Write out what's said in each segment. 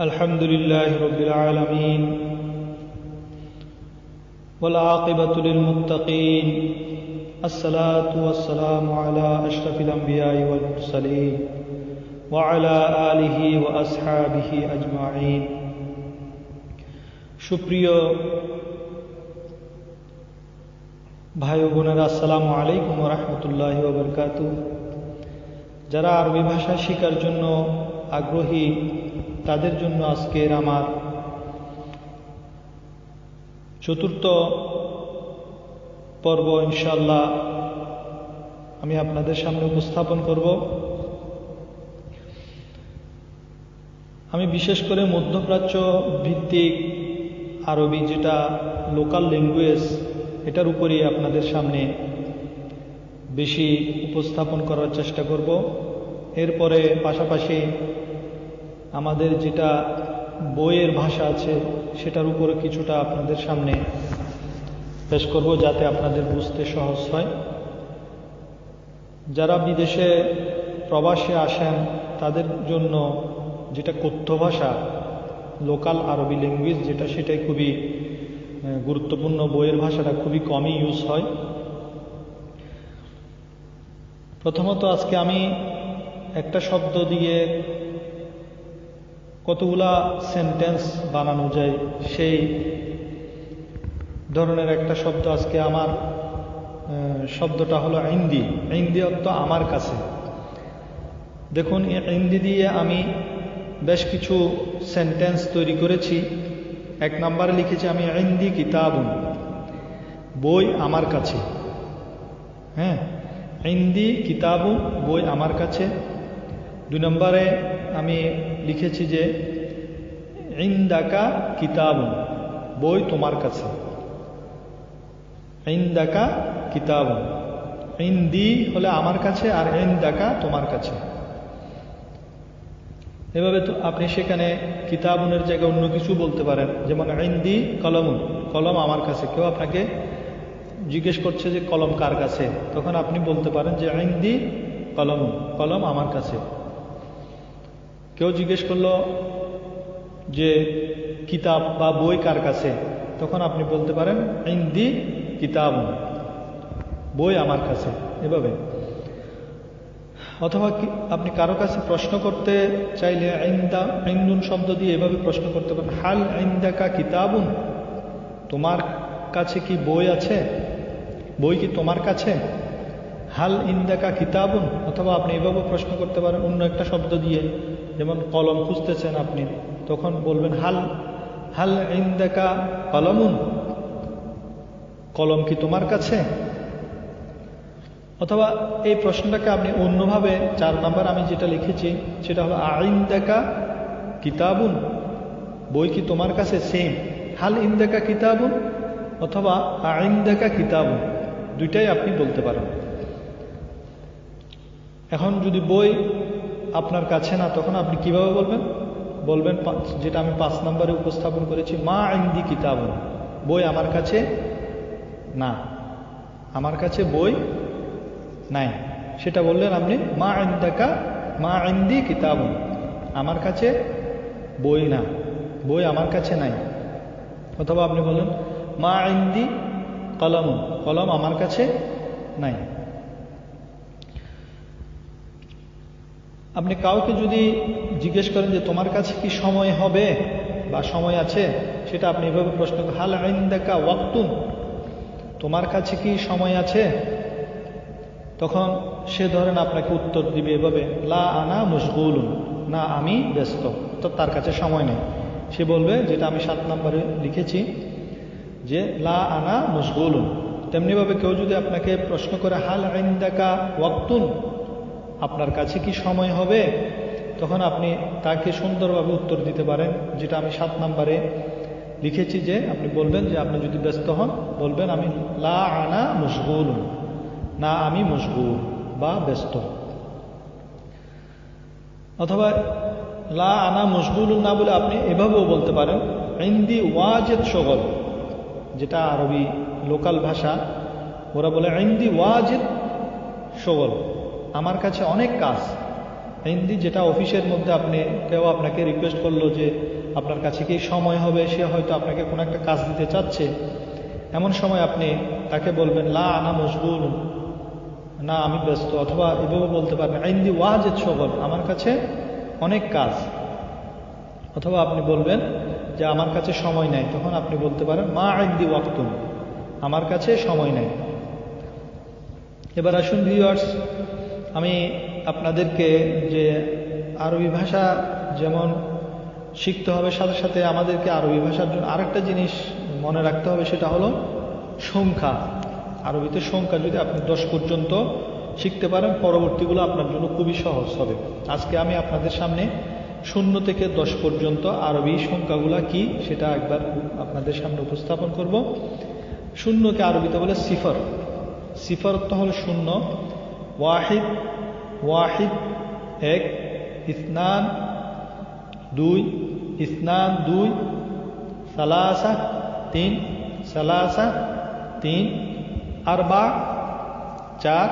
الحمد لله رب العالمين والعاقبة للمتقين الصلاة والسلام على أشرف الأنبياء والمرسلين وعلى آله وأصحابه أجمعين সুপ্রিয় ভাই বোনেরা আসসালামু আলাইকুম রহমতুল্লাহ বরকাত যারা আরবি ভাষা শেখার জন্য আগ্রহী তাদের জন্য আজকের আমার চতুর্থ পর্ব ইনশাল্লাহ আমি আপনাদের সামনে উপস্থাপন করব। আমি বিশেষ করে মধ্যপ্রাচ্য ভিত্তিক আরবি যেটা লোকাল ল্যাঙ্গুয়েজ এটার উপরেই আপনাদের সামনে বেশি উপস্থাপন করার চেষ্টা করব। এরপরে পাশাপাশি আমাদের যেটা বইয়ের ভাষা আছে, সেটার উপরে কিছুটা আপনাদের সামনে পেশ করব যাতে আপনাদের বুঝতে সহজ হয়। যারা বিদেশে প্রবাসে আসেন, তাদের জন্য যেটা কথ্য ভাষা, লোকাল আরবি ল্যাঙ্গুয়েজ, যেটা সেটাই খুবই গুরুত্বপূর্ণ। বইয়ের ভাষাটা খুবই কমই ইউজ হয়। প্রথমত আজকে আমি একটা শব্দ দিয়ে কতগুলা সেন্টেন্স বানানো যায়, সেই ধরনের একটা শব্দ আজকে আমার শব্দটা হলো ইন্দি। ইন্দি অর্থ আমার কাছে। দেখুন ইন্দি দিয়ে আমি বেশ কিছু সেন্টেন্স তৈরি করেছি। এক নম্বরে লিখেছি আমি, ইন্দি কিতাবুন বই আমার কাছে। হ্যাঁ? ইন্দি কিতাবুন বই আমার কাছে। দুই নম্বরে আমি লিখেছি যে, ইন্দাকা কিতাবুন বই তোমার কাছে। ইন্দাকা কিতাবুন ইন্দি হলে আমার কাছে আর ইন্দাকা তোমার কাছে। এভাবে তো আপনি সেখানে কিতাবনের জায়গায় অন্য কিছু বলতে পারেন। যেমন, ইন্দি কলমুন কলম আমার কাছে। কেউ আপনাকে জিজ্ঞেস করছে যে, কলম কার কাছে? তখন আপনি বলতে পারেন যে, ইন্দি কলম কলম আমার কাছে। কেউ জিজ্ঞেস করল যে কিতাব বা বই কার কাছে? তখন আপনি বলতে পারেন, ইন্দি কিতাব, বই আমার কাছে। এভাবে। অথবা আপনি কারও কাছে প্রশ্ন করতে চাইলে আইন্দা আইন্দুন শব্দ দিয়ে এভাবে প্রশ্ন করতে পারেন, হাল আইন্দাকা কিতাবুন? তোমার কাছে কি বই আছে? বই কি তোমার কাছে? হাল ইন্দাকা কিতাবুন? অথবা আপনি এভাবে প্রশ্ন করতে পারেন অন্য একটা শব্দ দিয়ে। যেমন কলম খুঁজতেছেন আপনি, তখন বলবেন, হাল হাল ইন্দাকা কলমুন? কলম কি তোমার কাছে? অথবা এই প্রশ্নটাকে আপনি অন্যভাবে, চার নাম্বার আমি যেটা লিখেছি, সেটা হলো আইন দেখা কিতাবুন? বই কি তোমার কাছে? সেম হাল ইন দেখা কিতাবুন? অথবা আইন দেখা কিতাবুন? দুইটাই আপনি বলতে পারেন। এখন যদি বই আপনার কাছে না, তখন আপনি কীভাবে বলবেন? বলবেন যেটা আমি পাঁচ নম্বরে উপস্থাপন করেছি, মা আইন্দি কিতাবুন বই আমার কাছে না। আমার কাছে বই নাই। সেটা বললেন আপনি, মা আইন্দাকা মা আইন্দি কিতাব আমার কাছে বই না। বই আমার কাছে নাই। অথবা আপনি বললেন, মা আইন্দি কলম কলম আমার কাছে নাই। আপনি কাউকে যদি জিজ্ঞেস করেন যে তোমার কাছে কি সময় হবে বা সময় আছে, সেটা আপনি এভাবে প্রশ্ন করেন, হাল আইন্দাকা ওয়াক্তুন? তোমার কাছে কি সময় আছে? তখন সে ধরেন আপনাকে উত্তর দিবে এভাবে, লা আনা মুশগুল না আমি ব্যস্ত, তো তার কাছে সময় নেই। সে বলবে, যেটা আমি সাত নম্বরে লিখেছি, যে, লা আনা মুশগুল তেমনিভাবে কেউ যদি আপনাকে প্রশ্ন করে, হাল আইন্দাকা ওয়াক্তুন? আপনার কাছে কি সময় হবে? তখন আপনি তাকে সুন্দরভাবে উত্তর দিতে পারেন, যেটা আমি সাত নম্বরে লিখেছি যে, আপনি বলবেন যে, আপনি যদি ব্যস্ত হন, বলবেন আমি লা আনা মুশগুল না আমি মশগুল বা ব্যস্ত। অথবা লা আনা মশগুল না বলে আপনি এভাবেও বলতে পারেন, ইন্দি ওয়াজেদ সগল যেটা আরবি লোকাল ভাষা। ওরা বলে, ইন্দি ওয়াজেদ সগল আমার কাছে অনেক কাজ। হিন্দি যেটা অফিসের মধ্যে আপনি, কেউ আপনাকে রিকোয়েস্ট করল যে আপনার কাছে কি সময় হবে, সে হয়তো আপনাকে কোনো একটা কাজ দিতে চাচ্ছে। এমন সময় আপনি তাকে বলবেন, লা, আনা মশগুল। না, আমি ব্যস্ত। অথবা এভাবে বলতে পারবেন আইন্দি ওয়াজেদ সবল আমার কাছে অনেক কাজ। অথবা আপনি বলবেন যে, আমার কাছে সময় নাই। তখন আপনি বলতে পারেন, মা আইন্দি ওয়াক্তুন, আমার কাছে সময় নেই। এবার আসুন ভিউয়ার্স আমি আপনাদেরকে যে আরবি ভাষা যেমন শিখতে হবে, সাথে সাথে আমাদেরকে আরবি ভাষার জন্য আরেকটা জিনিস মনে রাখতে হবে, সেটা হলো সংখ্যা। আরবিতে সংখ্যা যদি আপনি দশ পর্যন্ত শিখতে পারেন, পরবর্তীগুলো আপনার জন্য খুবই সহজ হবে। আজকে আমি আপনাদের সামনে শূন্য থেকে দশ পর্যন্ত আরবি সংখ্যাগুলা কি, সেটা একবার আপনাদের সামনে উপস্থাপন করব। শূন্যকে আরবিতে বলে সিফার। সিফর তো হলো শূন্য। ওয়াহিদ ওয়াহিদ এক ইসনান দুই ইসনান দুই সালাসা তিন সালাসা তিন আরবা চার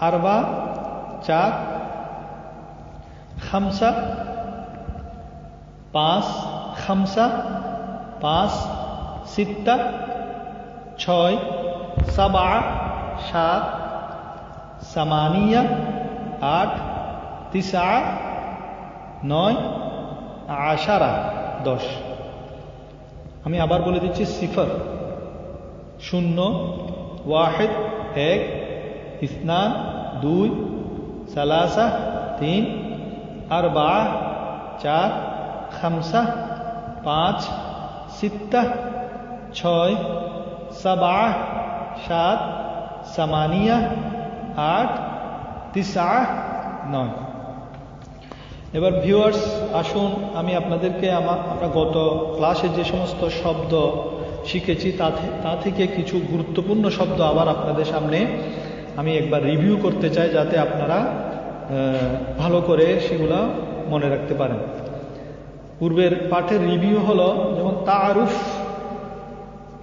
আরবা চার খামসা পাঁচ খামসা পাঁচ সিত্তা ছয় সাবা সাত সামানিয়া, আট, তিসা, নয়, আশারা, দশ। আমি আবার বলে দিচ্ছি সিফর। শূন্য, ওয়াহেদ, এক, ইসনান, দুই, সালাসা, তিন আর বা চার, খামসা, পাঁচ, সিত্তা, ছয়, সাবা, সাত, সামানিয়া আট, তিসা, নয়। এবার ভিউয়ার্স আসুন আমি আপনাদেরকে আমার আমরা গত ক্লাসে যে সমস্ত শব্দ শিখেছি, তা থেকে কিছু গুরুত্বপূর্ণ শব্দ আবার আপনাদের সামনে আমি একবার রিভিউ করতে চাই, যাতে আপনারা ভালো করে সেগুলা মনে রাখতে পারেন। পূর্বের পাঠের রিভিউ হলো যেমন তা আরুফ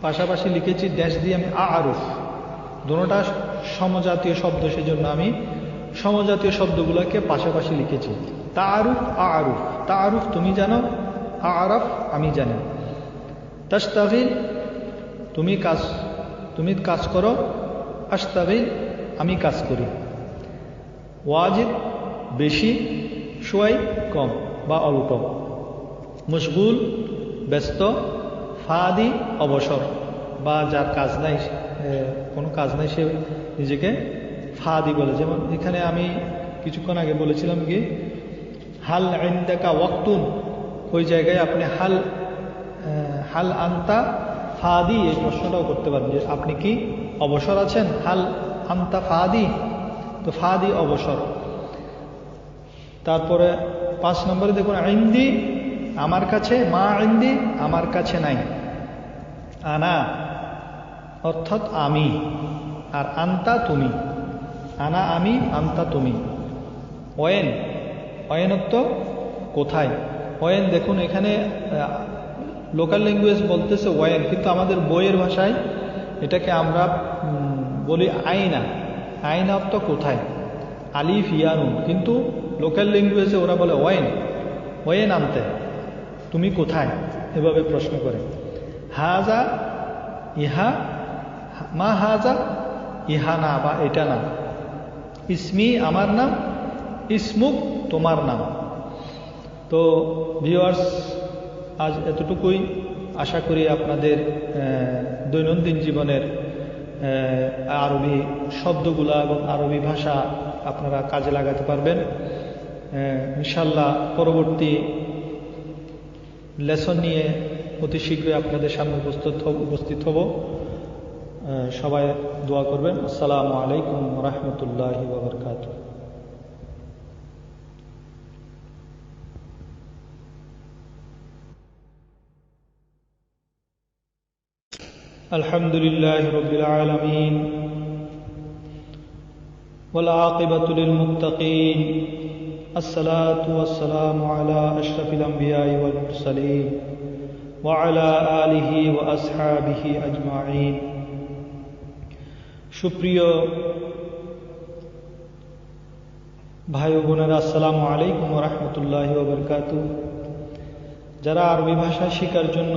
পাশাপাশি লিখেছি ড্যাশ দিয়ে আমি আরুফ দুটা সমজাতীয় শব্দ সেজন্য আমি সমজাতীয় শব্দগুলোকে পাশাপাশি লিখেছি। তা আরুফ আ আরুফ তা আরুফ তুমি জানো আরফ আমি জানি। তাস্তাগিল তুমি কাজ তুমি কাজ করো। আস্তাগিল আমি কাজ করি। ওয়াজিদ বেশি সোয়াই কম বা অল্প। মশগুল, ব্যস্ত, ফাদি, অবসর। বা যার কাজ নাই কোনো কাজ নাই, সে নিজেকে ফাদি বলে। যেমন এখানে আমি কিছুক্ষণ আগে বলেছিলাম কি, হাল আইন্দাকা ওয়াক্তুন, ওই জায়গায় আপনি হাল হাল আন্তা ফাদি, এই প্রশ্নটাও করতে পারেন যে আপনি কি অবসর আছেন? হাল আন্তা ফাদি, তো ফাদি অবসর। তারপরে পাঁচ নম্বরে দেখুন আইন্দি আমার কাছে, মা আইন্দি আমার কাছে নাই। আনা অর্থাৎ আমি। আর আন্তা তুমি। আনা আমি, আন্তা তুমি। ওয়েন অয়েনত্ব কোথায়? অয়েন দেখুন, এখানে লোকাল ল্যাঙ্গুয়েজ বলতেছে ওয়েন কিন্তু আমাদের বইয়ের ভাষায় এটাকে আমরা বলি আইনা আইনা অর্থ কোথায়? আলিফ ইয়ানুন কিন্তু লোকাল ল্যাঙ্গুয়েজে ওরা বলে ওয়েন ওয়েন আনতে। তুমি কোথায়? এভাবে প্রশ্ন করে। হাজা, ইহা মা হাজা ইহা না বা এটা না। ইসমি আমার নাম, ইসমুক তোমার নাম। তো ভিওয়ার্স আজ এতটুকুই। আশা করি আপনাদের দৈনন্দিন জীবনের আরবি শব্দগুলা এবং আরবি ভাষা আপনারা কাজে লাগাতে পারবেন। ইনশাল্লাহ পরবর্তী লেসন নিয়ে অতি শীঘ্রই আপনাদের সামনে উপস্থিত উপস্থিত হব। সবাই দোয়া করবেন আসসালামু আলাইকুম রহমতুল্লাহ বাবরকাত الحمد لله رب العالمين والعاقبة للمتقين الصلاة والسلام على أشرف الأنبياء والمرسلين وعلى آله وأصحابه أجمعين সুপ্রিয় ভাই বোনেরা আসসালামু আলাইকুম রহমতুল্লাহ বরকাত যারা আরবি ভাষা শেখার জন্য